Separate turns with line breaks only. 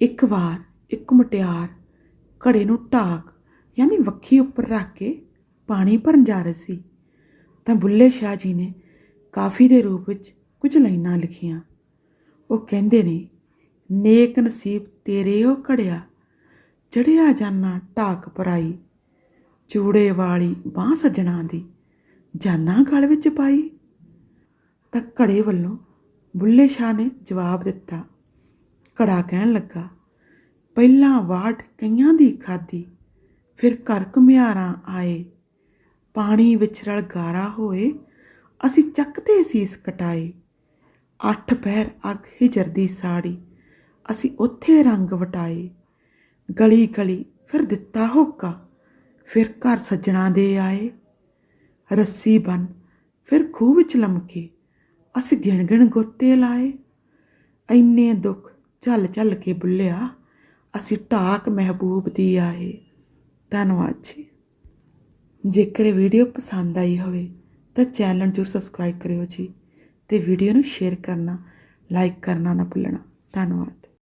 ਇੱਕ ਵਾਰ, ਇੱਕ ਮੁਟਿਆਰ ਘੜੇ ਨੂੰ ਢਾਕ, ਯਾਨੀ ਵੱਖੀ ਉੱਪਰ ਰੱਖ ਕੇ ਪਾਣੀ ਭਰਨ ਜਾ ਰਹੀ ਸੀ। ਤਾਂ ਬੁੱਲੇ ਸ਼ਾਹ ਜੀ ਨੇ ਕਾਫੀ ਦੇ ਰੂਪ ਵਿੱਚ ਕੁਝ ਲਾਈਨਾਂ ਲਿਖੀਆਂ। ਉਹ ਕਹਿੰਦੇ ਨੇ, ਨੇਕ ਨਸੀਬ ਤੇਰੇ ਉਹ ਘੜਿਆ ਚੜਿਆ ਜਾਨਾ ਢਾਕ ਪਰਾਈ, ਚੂੜੇ ਵਾਲੀ ਬਾਹ ਸੱਜਣਾ ਦੀ, ਜਾਨਾ ਗਲ ਵਿੱਚ ਪਾਈ। ਤਾਂ ਘੜੇ ਵੱਲੋਂ ਬੁੱਲੇ ਸ਼ਾਹ ਨੇ ਜਵਾਬ ਦਿੱਤਾ ਘੜਾ ਕਹਿਣ ਲੱਗਾ, ਪਹਿਲਾਂ ਵਾਟ ਕਈਆਂ ਦੀ ਖਾਦੀ ਫਿਰ ਘਰ ਘੁਮਿਆਰਾਂ ਆਏ। ਪਾਣੀ ਵਿਚਰਲ ਗਾਰਾ ਹੋਏ, ਅਸੀਂ ਚੱਕਦੇ ਸੀਸ ਕਟਾਏ ਅੱਠ ਪਹਿਰ ਅੱਗ ਹਿਜਰ ਦੀ ਸਾੜੀ, ਅਸੀਂ ਉੱਥੇ ਰੰਗ ਵਟਾਏ। ਗਲੀ ਗਲੀ ਫਿਰ ਦਿੱਤਾ ਹੋਕਾ, ਫਿਰ ਘਰ ਸੱਜਣਾ ਦੇ ਆਏ। ਰੱਸੀ ਬਨ ਫਿਰ ਖੂਹ ਵਿੱਚ ਲਮਕੇ, ਅਸੀਂ ਗਿਣ ਗਿਣ ਗੋਤੇ ਲਾਏ। ਐਨੇ ਦੁੱਖ ਝੱਲ ਝੱਲ ਕੇ ਬੁੱਲਿਆ, ਅਸੀਂ ਢਾਕ ਮਹਿਬੂਬ ਦੀ ਆਏ। ਧੰਨਵਾਦ ਜੀ। ਜੇਕਰ ਇਹ ਵੀਡੀਓ ਪਸੰਦ ਆਈ ਹੋਵੇ, ਤਾਂ ਚੈਨਲ ਨੂੰ ਜਰੂਰ ਸਬਸਕ੍ਰਾਈਬ ਕਰਿਓ ਜੀ ਤੇ ਵੀਡੀਓ ਨੂੰ ਸ਼ੇਅਰ ਕਰਨਾ, ਲਾਈਕ ਕਰਨਾ ਨਾ ਭੁੱਲਣਾ। ਧੰਨਵਾਦ।